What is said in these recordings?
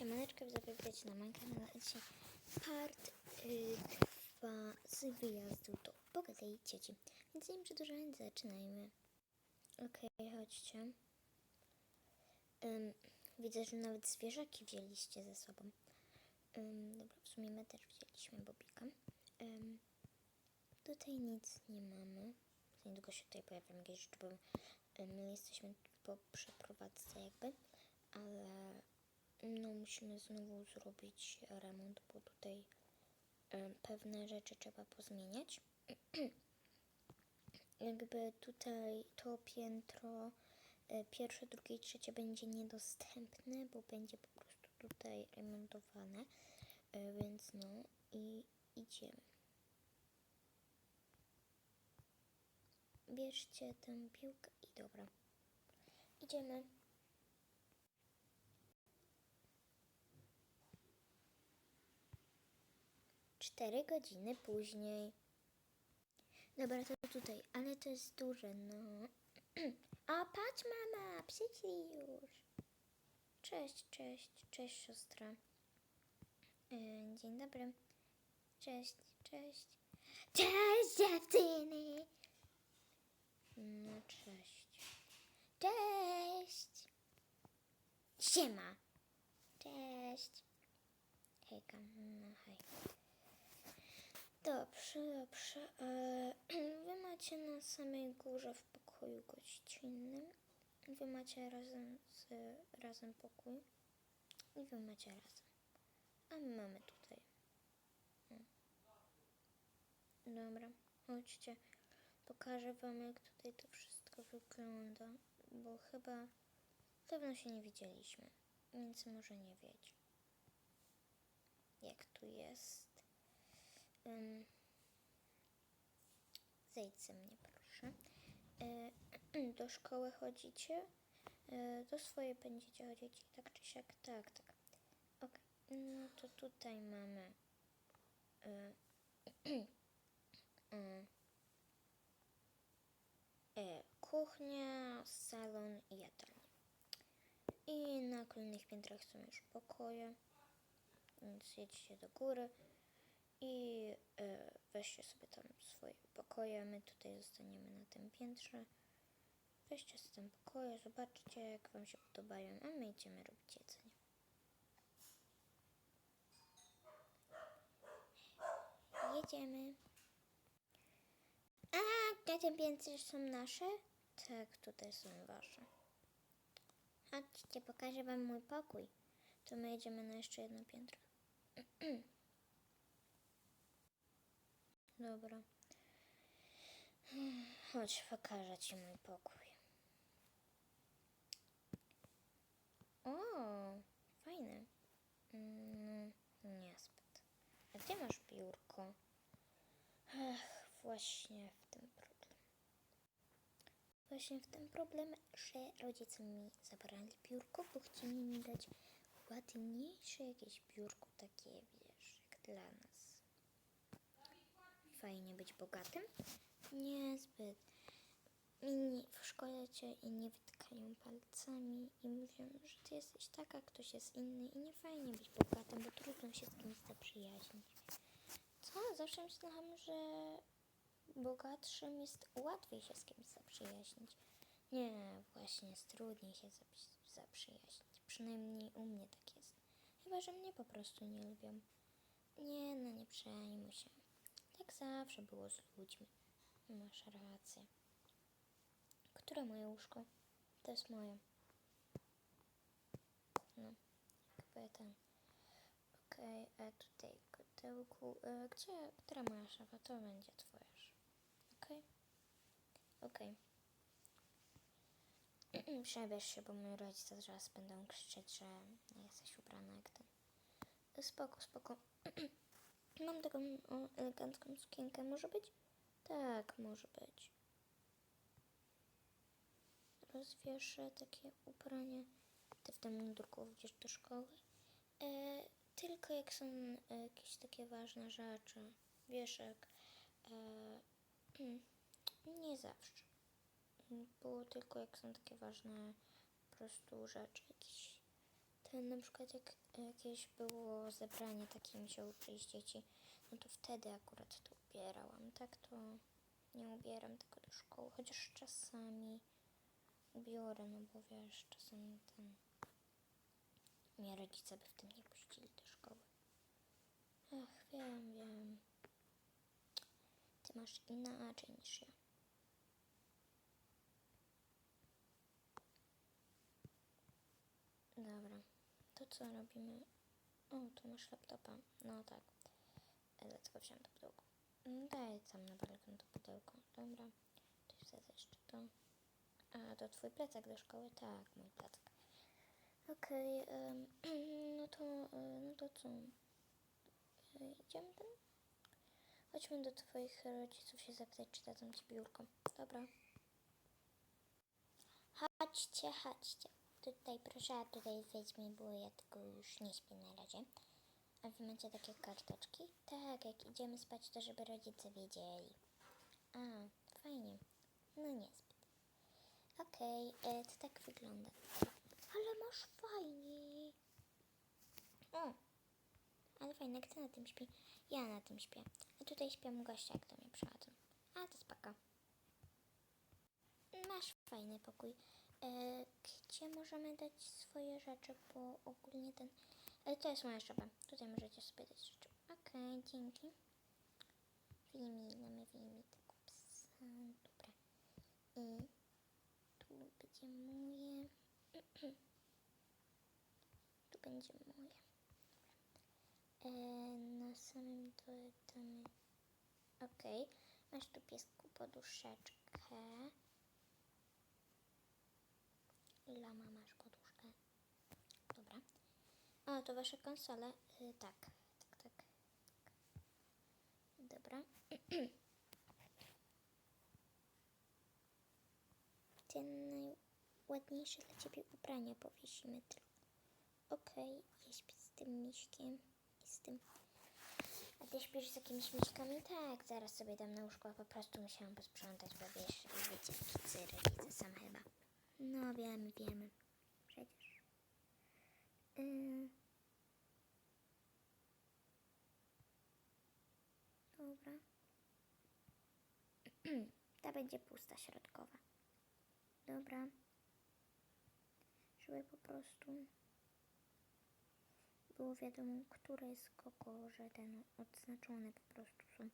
Siemaneczko, witajcie na moim kanale. Part y, dwa z wyjazdu do bogatej cieci. Więc nie przedłużając, zaczynajmy. Okej, chodźcie. Ym, widzę, że nawet zwierzaki wzięliście ze sobą. Ym, dobra, w sumie my też wzięliśmy Bobika. Ym, tutaj nic nie mamy. Niedługo się tutaj pojawią jakieś rzeczy, bo y, my jesteśmy po przeprowadzce jakby, ale no musimy znowu zrobić remont, bo tutaj pewne rzeczy trzeba pozmieniać. Jakby tutaj to piętro y, pierwsze, drugie i trzecie będzie niedostępne, bo będzie po prostu tutaj remontowane. Y, Więc no i idziemy. Bierzcie tę piłkę i dobra. Idziemy. Cztery godziny później. Dobra, to tutaj, ale to jest duże, no. A patrz, mama, przyszli już. Cześć, cześć, cześć, siostra. Yy, dzień dobry. Cześć, cześć. Cześć, dziewczyny. No, cześć. Cześć. Siema. Cześć. Hejka, no hej. Dobrze, dobrze. E, Wy macie na samej górze w pokoju gościnnym. Wy macie razem z razem pokój. I wy macie razem. A my mamy tutaj. Mm. Dobra, chodźcie. Pokażę wam jak tutaj to wszystko wygląda. Bo chyba dawno się nie widzieliśmy. Więc może nie wiecie. Jak tu jest. Ym, zejdź ze mnie, proszę. Y, do szkoły chodzicie? Y, do swojej będziecie chodzić, tak czy siak? Tak, tak. Ok, no to tutaj mamy y, y, y, kuchnię, salon i jadalnię. I na kolejnych piętrach są już pokoje, więc do góry i e, weźcie sobie tam swoje pokoje. My tutaj zostaniemy na tym piętrze. Weźcie sobie tam pokoje, zobaczcie jak Wam się podobają, a my idziemy robić jedzenie. Jedziemy. A, na tym piętrze są nasze? Tak, tutaj są wasze. Chodźcie, pokażę Wam mój pokój. To my jedziemy na jeszcze jedno piętro. Dobra. Chodź, pokażę Ci mój pokój. O, fajny. Mm, niezbyt. A gdzie masz biurko? Ach, właśnie w tym problem. Właśnie w tym problem, że rodzice mi zabrali biurko, bo chcieli mi dać ładniejsze jakieś biurko, takie wiesz, jak dla nas fajnie być bogatym? Niezbyt. Inni w szkole cię i nie wytykają palcami i mówią, że ty jesteś taka, ktoś jest inny i nie fajnie być bogatym, bo trudno się z kimś zaprzyjaźnić. Co? Zawsze myślałam, że bogatszym jest łatwiej się z kimś zaprzyjaźnić. Nie, właśnie jest trudniej się zaprzy- zaprzyjaźnić. Przynajmniej u mnie tak jest. Chyba, że mnie po prostu nie lubią. Nie, no nie przejmuj się. Tak zawsze było z ludźmi. Masz rację. Które moje łóżko? To jest moje. No, jakby ten. Okej, a tutaj kotełku. E, gdzie, która moja szafa? To będzie twoja szafa. Okej? Okej. Przebierz się, bo moi rodzice zaraz będą krzyczeć, że jesteś ubrana jak ten. Spoko, spoko. Mam taką o, elegancką sukienkę, może być? Tak, może być. Rozwieszę takie ubranie. Ty w tym mundurku idziesz do szkoły. E, tylko jak są e, jakieś takie ważne rzeczy. Wieszek. E, nie zawsze. Było tylko jak są takie ważne po prostu rzeczy. Jakieś to na przykład jak jakieś było zebranie takie musiało przyjść dzieci, no to wtedy akurat to ubierałam. Tak to nie ubieram tego do szkoły, chociaż czasami ubiorę, no bo wiesz, czasami ten mnie rodzice by w tym nie puścili do szkoły. Ach, wiem, wiem. Ty masz inaczej niż ja. Dobra, to co robimy? O, tu masz laptopa. No tak. Dlatego wziąłem to pudełko. Mm, Daj tam na balkon to pudełko. Dobra. To wsadzę jeszcze to. A, to twój plecak do szkoły? Tak, mój plecak. Okej, em, no to, no to co? E, Idziemy tam? Chodźmy do twoich rodziców się zapytać, czy dadzą ci biurko. Dobra. Chodźcie, chodźcie. Tutaj proszę, a tutaj weźmie, bo ja tylko już nie śpię na razie. A wy macie takie karteczki? Tak, jak idziemy spać, to żeby rodzice wiedzieli. A, fajnie. No niezbyt. Okej, e, to tak wygląda. Ale masz fajnie. O, ale fajne, kto na tym śpi? Ja na tym śpię. A tutaj śpią goście, jak do mnie przychodzą. A, to spoko. Masz fajny pokój. E, gdzie możemy dać swoje rzeczy, bo ogólnie ten... E, to jest moja szopa. Tutaj możecie sobie dać rzeczy. Okej, dzięki. Wyjmij, mamy wyjmij tego psa. Dobra. I tu będzie moje. tu będzie moje. E, na samym dole damy... Okej. Masz tu piesku poduszeczkę. Lama masz poduszkę. Dobra. A, to wasze konsole? Y, tak, tak, tak. tak. Dobra. Te najładniejsze dla ciebie ubrania powiesimy tylko. Okej, ja śpię z tym miśkiem i z tym. A ty śpisz z jakimiś miśkami? Tak, zaraz sobie dam na łóżko, po prostu musiałam posprzątać, bo wiesz, wiecie, jaki cyry widzę sam chyba. No wiemy, wiemy. Przecież. Yy. Dobra. Ta będzie pusta środkowa. Dobra. Żeby po prostu było wiadomo, które jest kogo, że ten odznaczone po prostu są.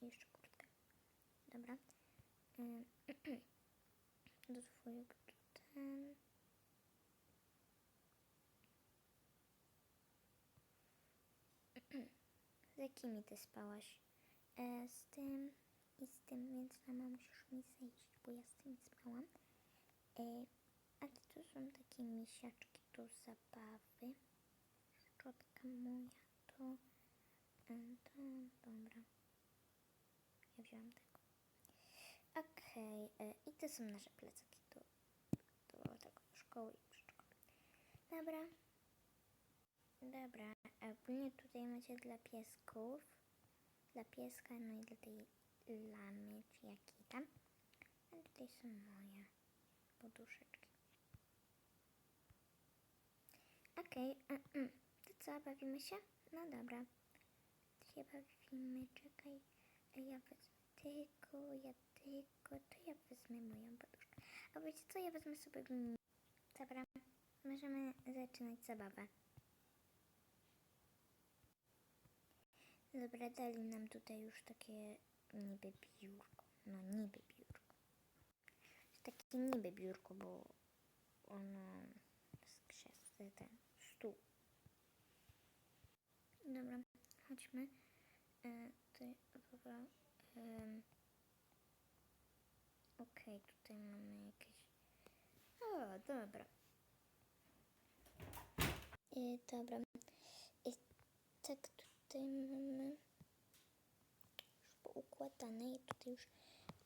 Jeszcze kurtkę. Dobra. Yy. Do twojego tu. Z jakimi ty spałaś? E, z tym i z tym, więc mama musisz mi zejść, bo ja z tym spałam. E, a to są takie misiaczki do zabawy. Szczotka moja to, e, to dobra. Ja wziąłam tego. Okej, e, i to są nasze plecaki do, do tego do szkoły i przedszkola. Dobra. Dobra, ogólnie tutaj macie dla piesków, dla pieska, no i dla tej lamy, czy jakiej tam. A tutaj są moje poduszeczki. Okej, mm, to co, bawimy się? No dobra. To się bawimy, czekaj. A ja wezmę tylko, ja tylko, to ja wezmę moją poduszkę. A wiecie co, ja wezmę sobie... Dobra, możemy zaczynać zabawę. Dobra, dali nam tutaj już takie niby biurko. No niby biurko. Takie niby biurko, bo ono z krzesła, ten stół. Dobra, chodźmy. E, tutaj, dobra. em, Okej, tutaj mamy. O, dobra. I, dobra. I tak tutaj mamy już poukładane i tutaj już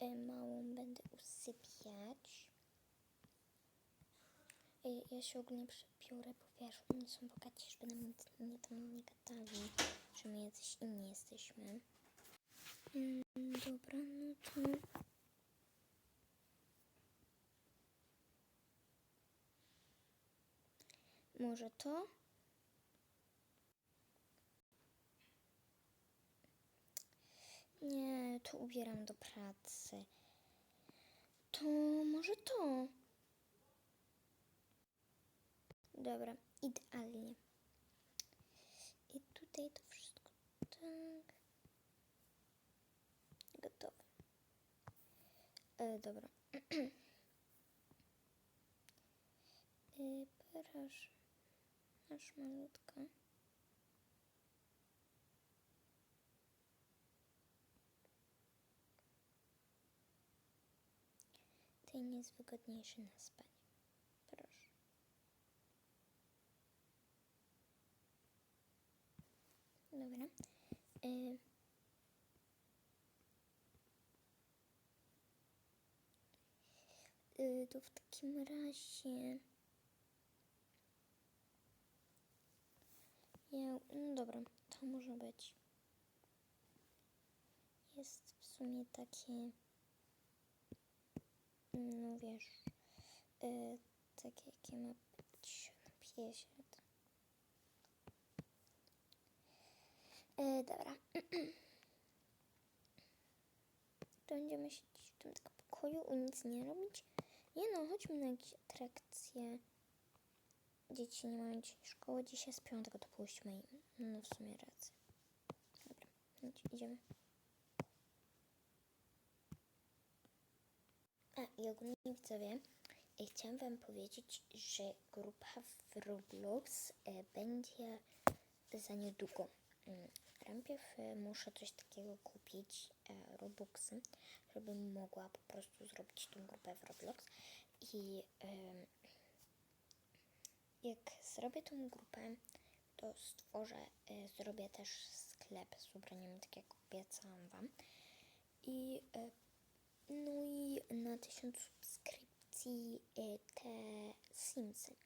e, małą będę usypiać. E, ja się ogólnie przebiorę, bo wiesz, oni są bogaci, żeby nam nie tam nie gadali, że my jacyś inni jesteśmy. Mm, dobra, no to... Może to? Nie, to ubieram do pracy. To może to? Dobra, idealnie. I tutaj to wszystko tak. Gotowe. E, dobra. e, proszę. Masz malutka. Ten jest wygodniejszy na spanie. Proszę. Dobra. Y... Y, to w takim razie. Ja, no dobra, to może być. Jest w sumie takie. No wiesz, y, takie jakie ma być na piesie. E, dobra. To będziemy siedzieć w tym pokoju i nic nie robić. Nie no, chodźmy na jakieś atrakcje. Dzieci nie mają dzisiaj szkoły, dzisiaj z piątego to puśćmy im. No w sumie rację. Dobra, chodź, idziemy. A i ogólnie widzowie, e, chciałam wam powiedzieć, że grupa w Roblox e, będzie za niedługo. Mm, Najpierw e, muszę coś takiego kupić, e, Robuxy, żebym mogła po prostu zrobić tą grupę w Roblox. I jak zrobię tą grupę, to stworzę, e, zrobię też sklep z ubraniami, tak jak obiecałam Wam. I e, no i na 1000 subskrypcji e, te Simsy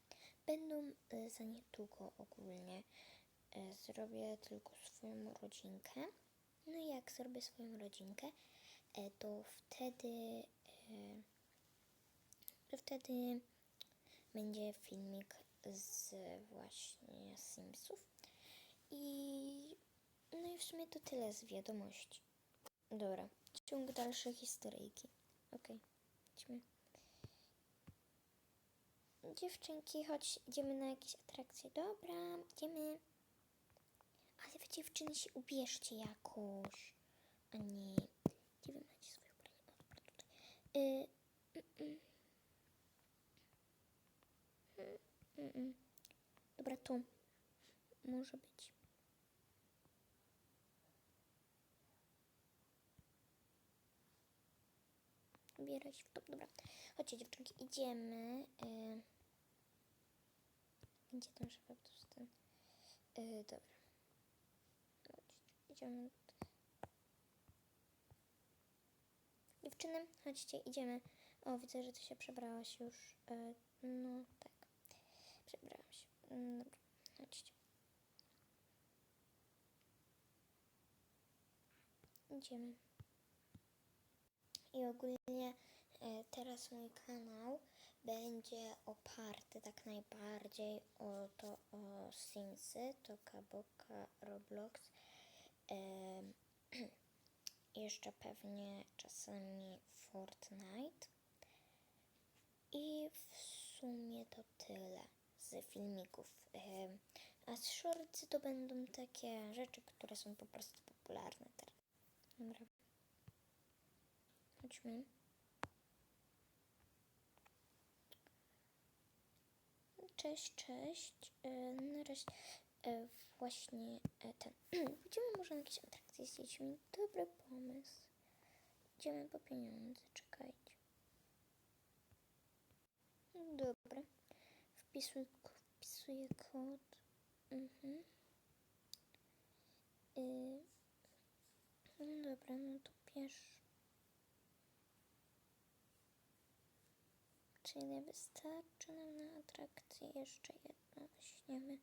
będą za niedługo ogólnie. Zrobię tylko swoją rodzinkę. No i jak zrobię swoją rodzinkę, to wtedy to wtedy będzie filmik z właśnie Simsów. I no i w sumie to tyle z wiadomości. Dobra, ciąg dalszej historyjki. Okej, idźmy. Dziewczynki, chodź, idziemy na jakieś atrakcje. Dobra, idziemy. Ale wy dziewczyny się ubierzcie jakoś. A nie. Gdzie wy macie swoje ubranie? O, tutaj. Mm, mm. Dobra, tu. Może być. Ubieraj się w top. Dobra. Chodźcie dziewczynki, idziemy. Y... Gdzie ten szefek? To ten. Y, dobra. Chodźcie, idziemy. Dziewczyny, chodźcie, idziemy. O, widzę, że ty się przebrałaś już. Y, no, tak. Przebrałam się. Mm, Dobra, chodźcie. Idziemy. I ogólnie e, teraz mój kanał będzie oparty tak najbardziej o to o Simsy, Toka Boka, Roblox. em, jeszcze pewnie czasami Fortnite. I w sumie to tyle z filmików. Em, A shortsy to będą takie rzeczy, które są po prostu popularne teraz. Dobra. Chodźmy. Cześć, cześć. E, Na razie e, właśnie e, ten. Idziemy może na jakieś atrakcje z dziećmi. Dobry pomysł. Idziemy po pieniądze, czekajcie. Dobra. Wpisuj, wpisuję kod. Mhm. Y, no dobra, no to pierwszy. Czyli nie wystarczy nam na atrakcję jeszcze jedno weźmiemy.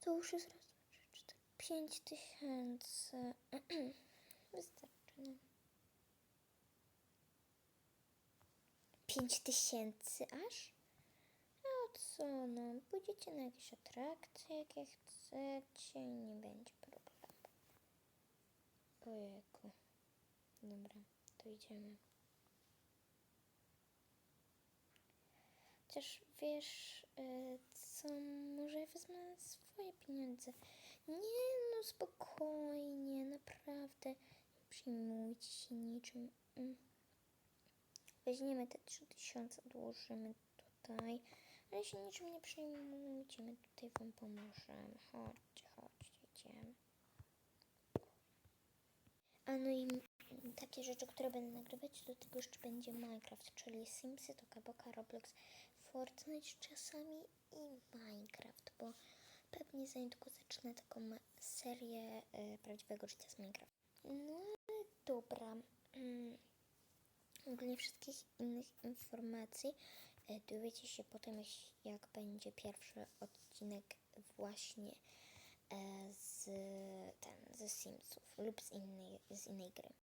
To już jest raz, trzy, cztery, pięć tysięcy. Wystarczy nam. Pięć tysięcy aż? Co, no, pójdziecie na jakieś atrakcje, jakie chcecie nie będzie problemu. Ojejku. Dobra, to idziemy. Chociaż wiesz, y, co, może ja wezmę swoje pieniądze. Nie no, spokojnie, naprawdę. Nie przyjmujcie się niczym. Mm. Weźmiemy te 3000, odłożymy tutaj. Ale się niczym nie przejmujcie, my tutaj wam pomożemy. Chodźcie, chodźcie, idziemy. A no i takie rzeczy, które będę nagrywać, do tego jeszcze będzie Minecraft, czyli Simsy, Toka Boka, Roblox, Fortnite czasami i Minecraft, bo pewnie za niedługo zacznę taką serię e, prawdziwego życia z Minecraft. No dobra. Mm, ogólnie wszystkich innych informacji dowiecie się potem, jak będzie pierwszy odcinek właśnie e, z, ten, ze Simsów lub z innej, z innej gry.